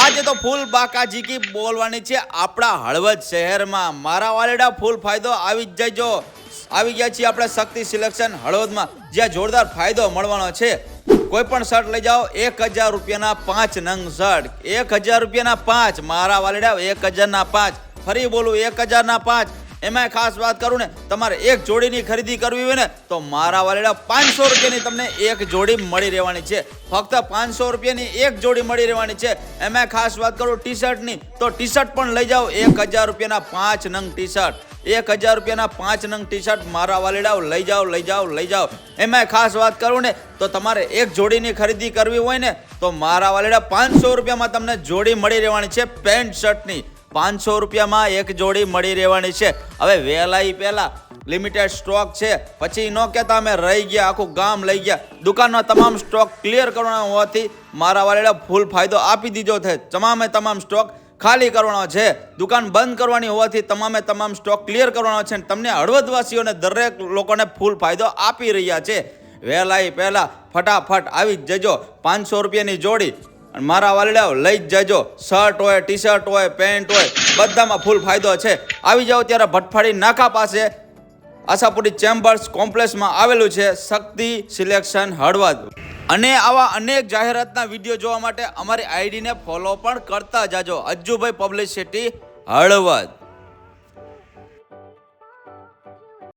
આજે તો ફૂલ બાકાજી કી બોલવાની છે. આપણા હળવદ શહેરમાં મારા વાલેડા ફૂલ ફાયદો આવી જ જજો આવી ગયા છીએ આપણે શક્તિ સિલેક્શન હળવદમાં. જ્યાં જોરદાર ફાયદો મળવાનો છે. કોઈ પણ શર્ટ લઈ જાઓ, એક હજાર રૂપિયાના પાંચ નંગ શર્ટ. એક હજાર રૂપિયાના પાંચ. મારા વાલેડા, એક હજારના પાંચ. ફરી બોલું, એક હજારના પાંચ. એમાં ખાસ વાત કરું ને, તમારે એક જોડીની ખરીદી કરવી હોય ને, તો મારા વાલેડા પાંચસો રૂપિયાની તમને એક જોડી મળી રહેવાની છે. ફક્ત પાંચસો રૂપિયાની એક જોડી મળી રહેવાની છે. એમાં ખાસ વાત કરું ટી શર્ટની તો ટી શર્ટ પણ લઈ જાઓ. એક હજાર રૂપિયાના પાંચ નંગ ટી શર્ટ એક હજાર રૂપિયાના પાંચ નંગ ટી શર્ટ મારા વાલેડાઓ લઈ જાઓ લઈ જાઓ લઈ જાઓ. એમાં ખાસ વાત કરું ને, તો તમારે એક જોડીની ખરીદી કરવી હોય ને, તો મારા વાલેડા પાંચસો રૂપિયામાં તમને જોડી મળી રહેવાની છે પેન્ટ શર્ટની. પાંચસો રૂપિયામાં એક જોડી મળી રહેવાની છે. હવે વહેલાઈ પહેલા લિમિટેડ સ્ટોક છે. પછી ન કહેતા અમે રહી ગયા, આખું ગામ લઈ ગયા. દુકાનનો તમામ સ્ટોક ક્લિયર કરવાનો હોવાથી મારા વાળેડા ફૂલ ફાયદો આપી દીધો છે. તમામે તમામ સ્ટોક ખાલી કરવાનો છે. દુકાન બંધ કરવાની હોવાથી તમામે તમામ સ્ટોક ક્લિયર કરવાનો છે અને તમને હળવદવાસીઓને દરેક લોકોને ફૂલ ફાયદો આપી રહ્યા છે. વહેલાઈ પહેલાં ફટાફટ આવી જ જજો. પાંચસો રૂપિયાની જોડી અને મારા વાલડાઓ લઈ જ જજો. શર્ટ હોય ટી શર્ટ હોય, પેન્ટ હોય, બધામાં ફૂલ ફાયદો છે. આવી જાઓ ત્યારે ભટફાડી નાકા પાસે. આશાપુરી ચેમ્બર્સ કોમ્પ્લેક્સમાં આવેલું છે શક્તિ સિલેક્શન હળવદ. અને આવા અનેક જાહેરાતના વીડિયો જોવા માટે અમારી આઈડીને ફોલો પણ કરતા જાજો. અજ્જુભાઈ પબ્લિસિટી હળવદ.